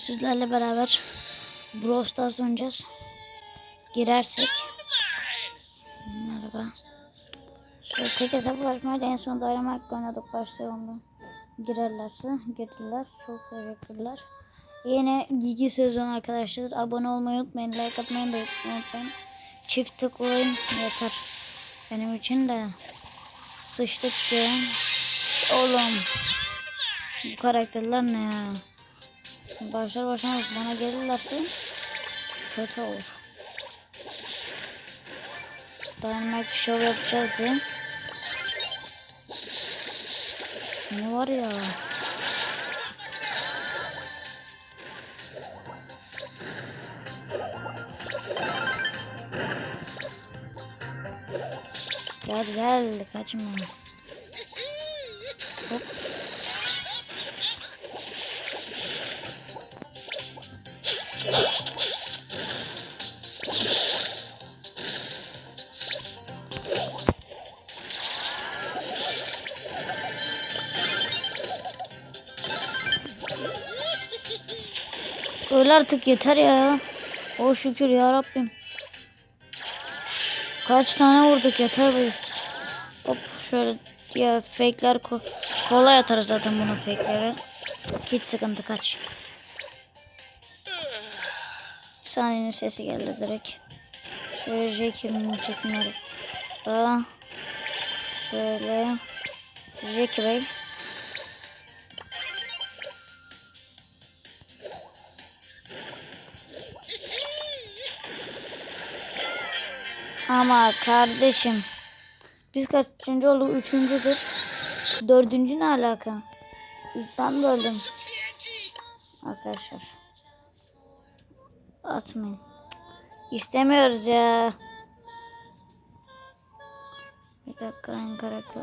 sizlerle beraber Brawl Stars oynayacağız. Girersek. Merhaba. Şöyle tek hesaplaşmayla en son Dynamite oynadık başlayalım da. Girerlerse girdiler. Çok teşekkürler. Yine Gigi sezon arkadaşlar. Abone olmayı unutmayın. Like atmayı da unutmayın. Çift tıklayın yeter. Benim için de sıçtık ya. Oğlum. Bu karakterler ne ya? Başlar başlamaz bana gelirlerse kötü olur. Dynamite show yapacağız diye. Ne var ya? Gel gel kaçma. Hop. Öyle artık yeter ya. O şükür ya Rabbim. Kaç tane vurduk yeter be. Hop şöyle ya fake'ler ko kolay atarız zaten bunu fake'lere. Hiç sıkıntı kaç. Saniyenin sesi geldi direkt. Şöyle Jackie'nin çekimleri. Daha şöyle Jackie Bey. Ama kardeşim. Biz kaçıncı olduk? Üçüncüdür. Dördüncü ne alaka? İlk ben böldüm. Arkadaşlar. Atmayın. İstemiyoruz ya. Bir dakika en karakter.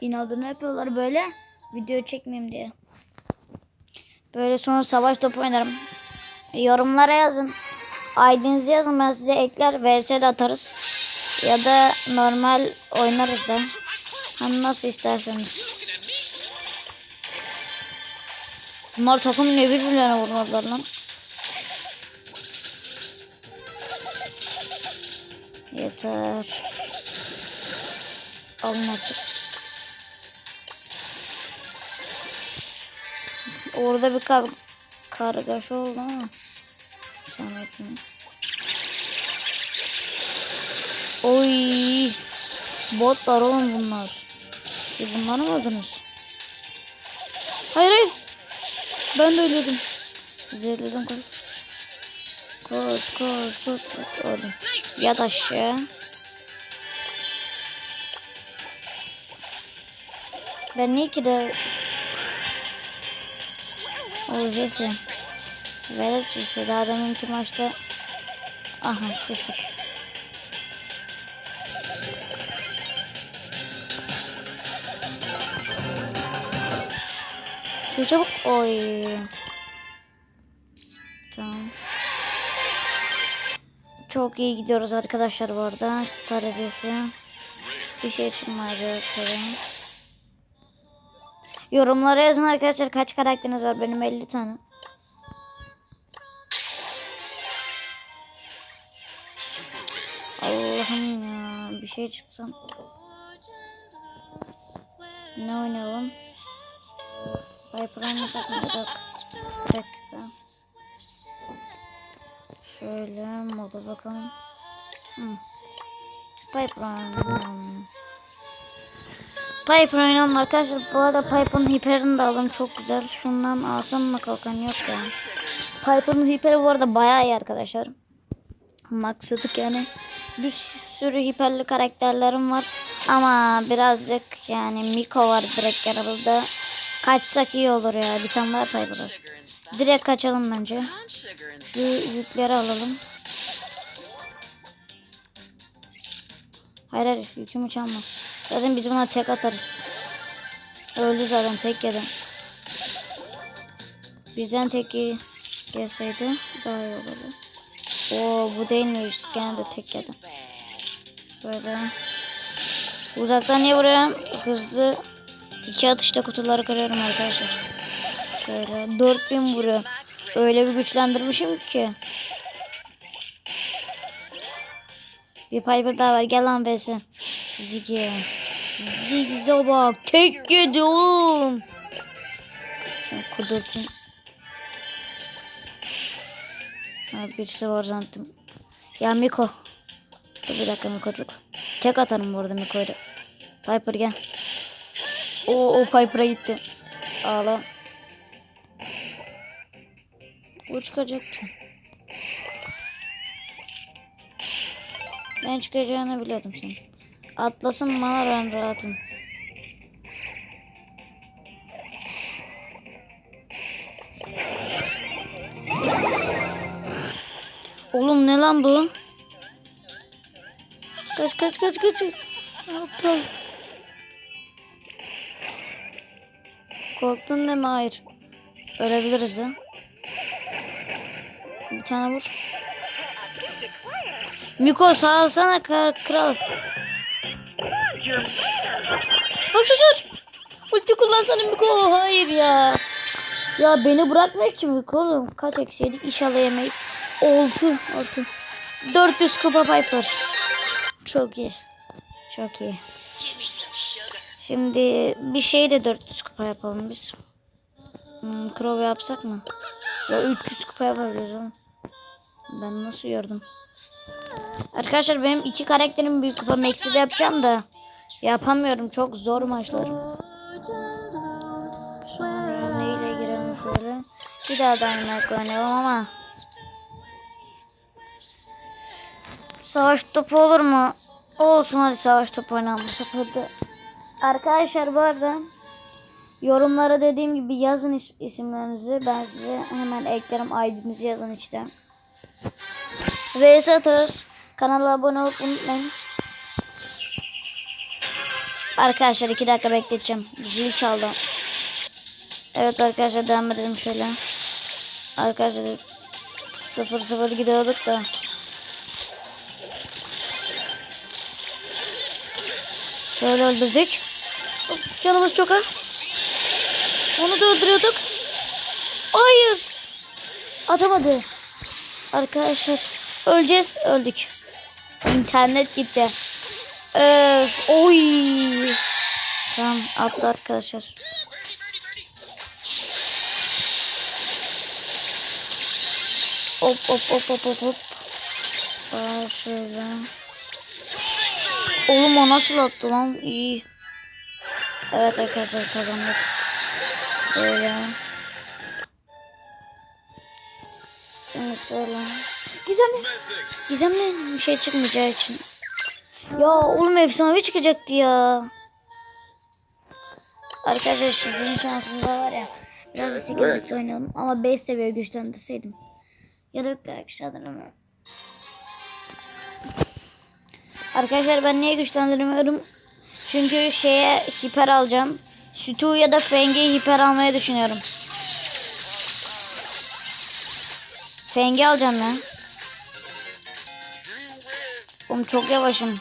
İnadını yapıyorlar böyle. Video çekmeyeyim diye. Böyle sonra savaş topu oynarım. Yorumlara yazın. ID'nizi yazın ben size ekler vs de atarız. Ya da normal oynarız da. Hani nasıl isterseniz. Bunlar takım ne birbirlerine vurmadılar lan. Yeter. Alın artık. Orada bir kar kargaşa oldu ama. Samet'in. Oy. Botlar oğlum bunlar. E bunları mı aldınız? Hayır hayır. Ben de ölüyordum. Zehirledim koş. Koş koş koş. koş. Öldüm. Yat aşağı. Ben niye ki de... O Jesse. Velet Jesse. Daha deminki maçta... Aha sıçtık. Şu çabuk. Oy. Tamam. Çok iyi gidiyoruz arkadaşlar bu arada. Star hediyesi. Bir şey çıkmayacak tabii. Yorumlara yazın arkadaşlar kaç karakteriniz var. Benim 50 tane. Allah'ım ya bir şey çıksam. Ne oynayalım? Viper oynasak mı? Yok. Bir dakika. Şöyle moda bakalım. Hı. Piper oynayalım. Piper oynayalım arkadaşlar. Bu arada Piper'ın hiperini de aldım. Çok güzel. Şundan alsam mı kalkan yok ya. Piper'ın hiperi bu arada bayağı iyi arkadaşlar. Maksadık yani. Bir sürü hiperli karakterlerim var. Ama birazcık yani Miko var direkt yanımızda. Kaçsak iyi olur ya. Bir tane daha Piper var. Direkt kaçalım bence. Şu yükleri alalım. Hayır hayır yükümü çalma. Zaten biz buna tek atarız. Öldü zaten tek yedi. Bizden tek ye- yeseydi daha iyi olurdu. Oo bu değilmiş. Gene de tek yedim. Böyle. Uzaktan niye vuruyorum? Hızlı İki atışta kutuları kırıyorum arkadaşlar. Şöyle 4000 vuruyor. Öyle bir güçlendirmişim ki. Bir Piper daha var. Gel lan Besi. Ziggy. Ziggy'e bak. Tek yedi oğlum. Ha, birisi var zannettim. Ya Miko. Dur bir dakika Miko'cuk. Tek atarım bu arada Miko'yla. Piper gel. O, o Piper'a gitti. Ağla. O çıkacaktı. Ben çıkacağını biliyordum senin. Atlasın bana ben rahatım. Oğlum ne lan bu? Kaç kaç kaç kaç. Aptal. Korktun mi? Hayır. Ölebiliriz de. Bir tane vur. Miko sağlasana kar- kral. Bak şaşır. Ulti kullansana Miko. Hayır ya. Ya beni bırakmıyor ki Miko oğlum. Kaç eksi inşallah yemeyiz. 6. 6. 400 kupa Piper. Çok iyi. Çok iyi. Şimdi bir şey de 400 kupa yapalım biz. Hmm, yapsak mı? Ya 300 kupa yapabiliriz oğlum. Ben nasıl gördüm? Arkadaşlar benim iki karakterim büyük kupa max'i de yapacağım da yapamıyorum. Çok zor maçlar. Neyle girelim şöyle. Bir daha Dynamite oynayalım ama. Savaş topu olur mu? Olsun hadi savaş topu oynayalım. de. Arkadaşlar bu arada yorumlara dediğim gibi yazın is- isimlerinizi. Ben size hemen eklerim. ID'nizi yazın işte. VS atarız. Kanala abone olup unutmayın. Arkadaşlar iki dakika bekleteceğim. Zil çaldı. Evet arkadaşlar devam edelim şöyle. Arkadaşlar 0-0 gidiyorduk da. Şöyle öldürdük. Canımız çok az. Onu da öldürüyorduk. Hayır. Atamadı. Arkadaşlar öleceğiz. Öldük. İnternet gitti. Öf, oy. Tamam attı arkadaşlar. Hop hop hop hop hop hop. Aa, şöyle. Oğlum o nasıl attı lan? İyi. Evet arkadaşlar kazandık. Böyle. Şimdi şöyle. Gizemli. Gizemli bir şey çıkmayacağı için. Ya oğlum efsanevi çıkacaktı ya. Arkadaşlar sizin şansınız da var ya. Biraz da 8 oynayalım ama 5 seviye güçlendirseydim. Ya da yok da arkadaşlar Arkadaşlar ben niye güçlendirmiyorum? Çünkü şeye hiper alacağım. Sütü ya da Fengi'yi hiper almayı düşünüyorum. Fengi alacağım ya. Oğlum çok yavaşım.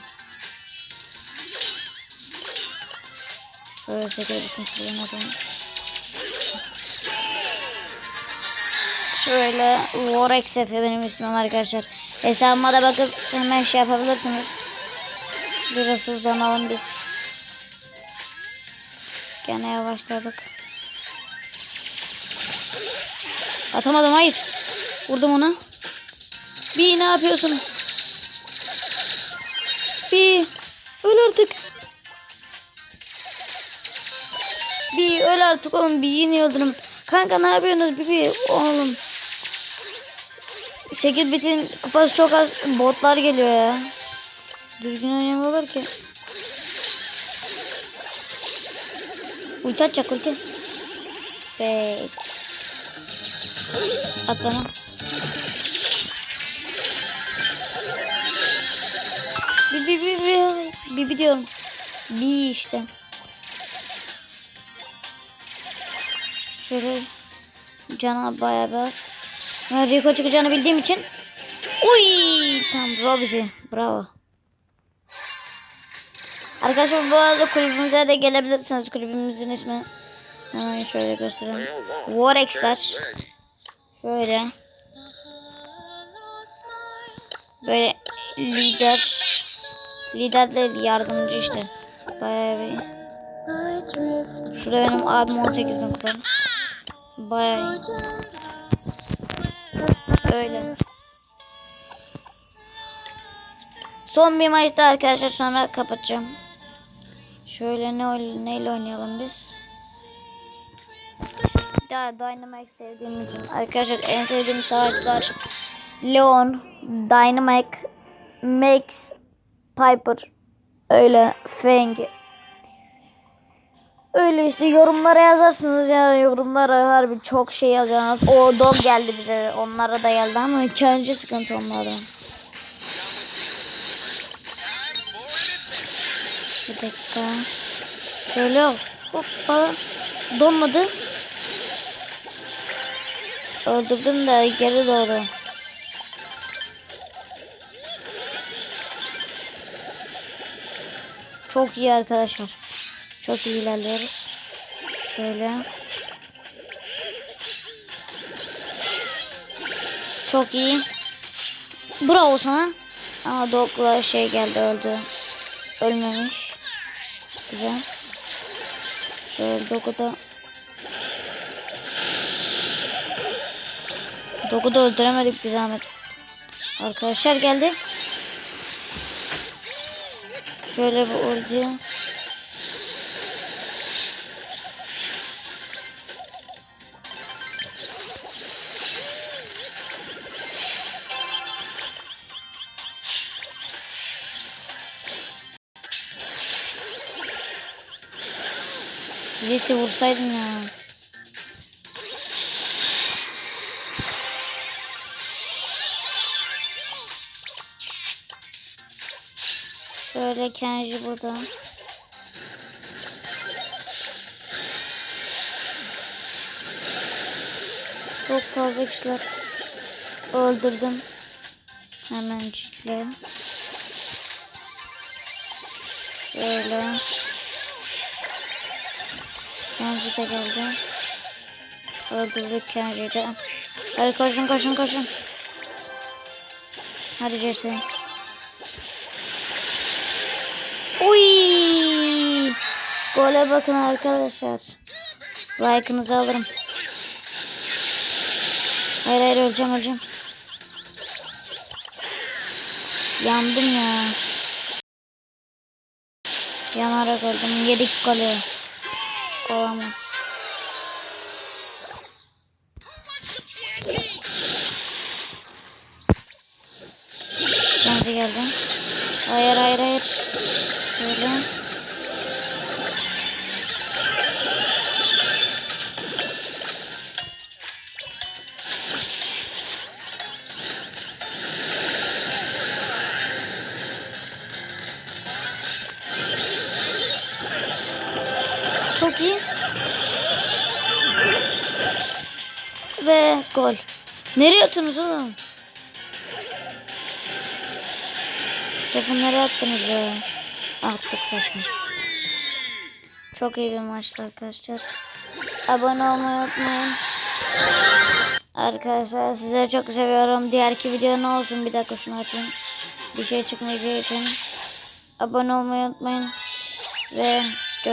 Şöyle şekilde bütün silahını. Şöyle Vorex Efe benim ismim arkadaşlar. Hesabıma da bakıp hemen şey yapabilirsiniz. Biraz hızlanalım biz. Gene yavaşladık. Atamadım hayır. Vurdum onu. Bir ne yapıyorsun? Bir öl artık. Bir öl artık oğlum bir yine öldürüm. Kanka ne yapıyorsunuz Bibi oğlum? 8 bitin kupası çok az botlar geliyor ya. Düzgün oynamıyorlar ki. Ulti atacak ulti. Fake. At bana. Bir bir bir bir bir bir diyorum. Bir işte. Şöyle cana bayağı biraz. Ben Rico çıkacağını bildiğim için. Uy tam Robizi. Bravo. Arkadaşlar bu arada kulübümüze de gelebilirsiniz. Kulübümüzün ismi hemen şöyle göstereyim. Warex'ler. Şöyle. Böyle lider. Lider değil yardımcı işte. Bayağı bir. Şurada benim abim 18 bin kupa. Bayağı. Öyle. Son bir maçta arkadaşlar sonra kapatacağım. Şöyle ne neyle oynayalım biz? Daha Dynamite sevdiğimiz arkadaşlar en sevdiğim savaşçılar Leon, Dynamite, Max, Piper, öyle Fang. Öyle işte yorumlara yazarsınız ya yorumlara harbi çok şey yazacaksınız. O dog geldi bize onlara da geldi ama ikinci sıkıntı onlardan. Bir dakika. Şöyle hoppa. Donmadı. Öldürdüm de geri doğru. Çok iyi arkadaşlar. Çok iyi ilerliyoruz. Şöyle. Çok iyi. Bravo sana. Ama Dog'la şey geldi öldü. Ölmemiş. Güzel. Şöyle Dog'u da Dog'u da öldüremedik bir zahmet. Arkadaşlar geldi. Şöyle bir ulti. Birisi vursaydım ya. Şöyle Kenji burada. Çok fazla kişiler öldürdüm. Hemencikle. Şöyle. Kenji de geldi. Öldürdük Kenji'yi de. Hadi koşun koşun koşun. Hadi Jesse. Uy! Gole bakın arkadaşlar. Like'ınızı alırım. Hayır hayır öleceğim öleceğim. Yandım ya. Yanarak öldüm. Yedik golü. Olamaz. Kenzi geldi. Hayır hayır hayır. Şöyle. Ve gol. Nereye atıyorsunuz oğlum? Topu nereye attınız be? Attık zaten. Çok iyi bir maçtı arkadaşlar. Abone olmayı unutmayın. Arkadaşlar sizleri çok seviyorum. Diğerki video ne olsun? Bir dakika şunu açayım. Bir şey çıkmayacağı için. Abone olmayı unutmayın. Ve